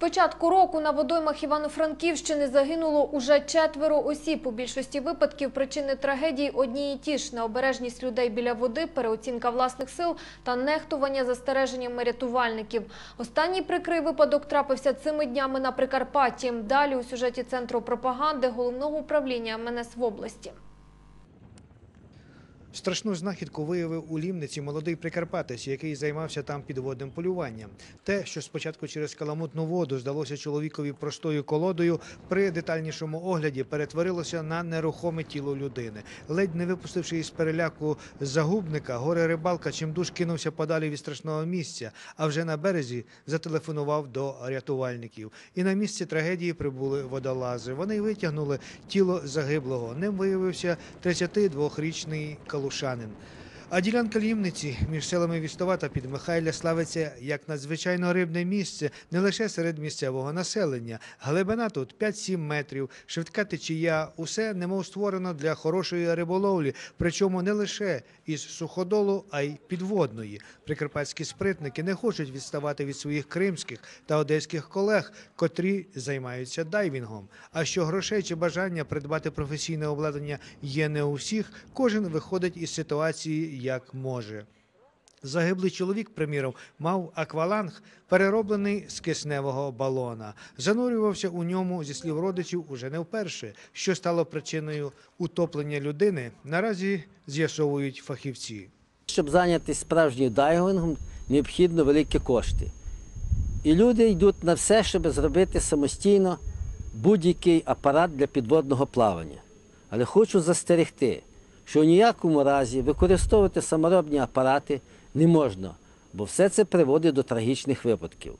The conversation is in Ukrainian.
початку року на водоймах Івано-Франківщини загинуло уже четверо осіб. У більшості випадків причини трагедії одні і ті ж – необережність людей біля води, переоцінка власних сил та нехтування застереженнями рятувальників. Останній прикрий випадок трапився цими днями на Прикарпатті. Далі у сюжеті Центру пропаганди Головного управління МНС в області. Страшну знахідку виявив у Лімниці молодий прикарпатець, який займався там підводним полюванням. Те, що спочатку через каламутну воду здалося чоловікові простою колодою, при детальнішому огляді перетворилося на нерухоме тіло людини. Ледь не випустивши із переляку загубника, горе рибалка чимдуж кинувся подалі від страшного місця, а вже на березі зателефонував до рятувальників. І на місці трагедії прибули водолази. Вони витягнули тіло загиблого. Ним виявився 32-річний калушанин. А ділянка Лімниці між селами Вістова та Підмихайля славиться як надзвичайно рибне місце не лише серед місцевого населення. Глибина тут 5-7 метрів, швидка течія, усе немов створено для хорошої риболовлі, причому не лише із суходолу, а й підводної. Прикарпатські спритники не хочуть відставати від своїх кримських та одеських колег, котрі займаються дайвінгом. А що грошей чи бажання придбати професійне обладнання є не у всіх, кожен виходить із ситуації як може. Загиблий чоловік, приміром, мав акваланг, перероблений з кисневого балона. Занурювався у ньому, зі слів родичів, уже не вперше. Що стало причиною утоплення людини, наразі з'ясовують фахівці. Щоб зайнятися справжнім дайвингом, необхідно великі кошти. І люди йдуть на все, щоб зробити самостійно будь-який апарат для підводного плавання. Але хочу застерегти, що в ніякому разі використовувати саморобні апарати не можна, бо все це приводить до трагічних випадків.